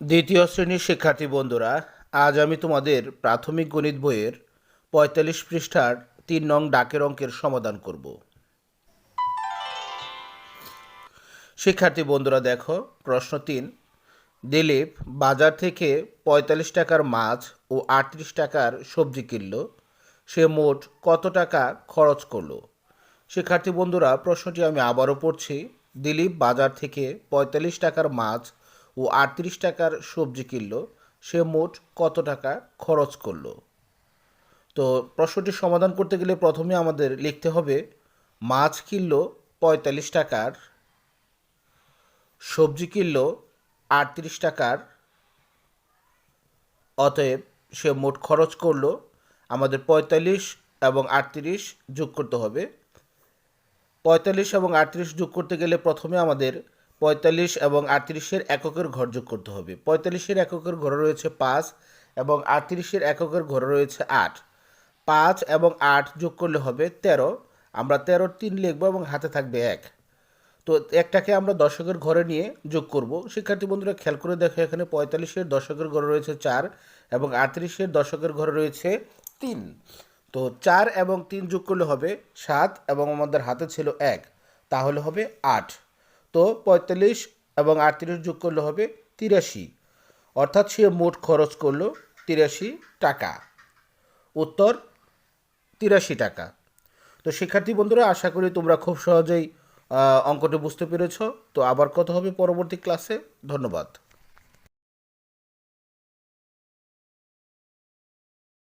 দ্বিতীয় শ্রেণির শিক্ষার্থী বন্ধুরা, আজ আমি তোমাদের প্রাথমিক গণিত বইয়ের পঁয়তাল্লিশ পৃষ্ঠার তিন নং ডাকের অঙ্কের সমাধান করব। শিক্ষার্থী বন্ধুরা, দেখো, প্রশ্ন তিন। দিলীপ বাজার থেকে পঁয়তাল্লিশ টাকার মাছ ও আটত্রিশ টাকার সবজি কিনল। সে মোট কত টাকা খরচ করল? শিক্ষার্থী বন্ধুরা, প্রশ্নটি আমি আবারও পড়ছি। দিলীপ বাজার থেকে পঁয়তাল্লিশ টাকার মাছ ও আটত্রিশ টাকার সবজি কিনল, সে মোট কত টাকা খরচ করল? তো প্রশ্নটি সমাধান করতে গেলে প্রথমে আমাদের লিখতে হবে, মাছ কিনল পঁয়তাল্লিশ টাকার, সবজি কিনল আটত্রিশ টাকার, অতএব সে মোট খরচ করল, আমাদের পঁয়তাল্লিশ এবং আটত্রিশ যোগ করতে হবে। পঁয়তাল্লিশ এবং আটত্রিশ যোগ করতে গেলে প্রথমে আমাদের পঁয়তাল্লিশ এবং আটত্রিশের এককের ঘর যোগ করতে হবে। পঁয়তাল্লিশের এককের ঘরে রয়েছে পাঁচ এবং আটত্রিশের এককের ঘরে রয়েছে আট। পাঁচ এবং আট যোগ করলে হবে তেরো। আমরা তেরো, তিন লিখব এবং হাতে থাকবে এক। তো একটাকে আমরা দশকের ঘরে নিয়ে যোগ করব। শিক্ষার্থী বন্ধুরা, খেয়াল করে দেখো, এখানে পঁয়তাল্লিশের দশকের ঘরে রয়েছে চার এবং আটত্রিশের দশকের ঘরে রয়েছে তিন। তো চার এবং তিন যোগ করলে হবে সাত এবং আমাদের হাতে ছিল এক। তাহলে হবে আট। তো পঁয়তাল্লিশ এবং আটত্রিশ যোগ করলে হবে তিরাশি। অর্থাৎ সে মোট খরচ করল তিরাশি টাকা। উত্তর, তিরাশি টাকা। তো শিক্ষার্থী বন্ধুরা, আশা করি তোমরা খুব সহজেই অঙ্কটি বুঝতে পেরেছ। তো আবার কত হবে পরবর্তী ক্লাসে ধন্যবাদ।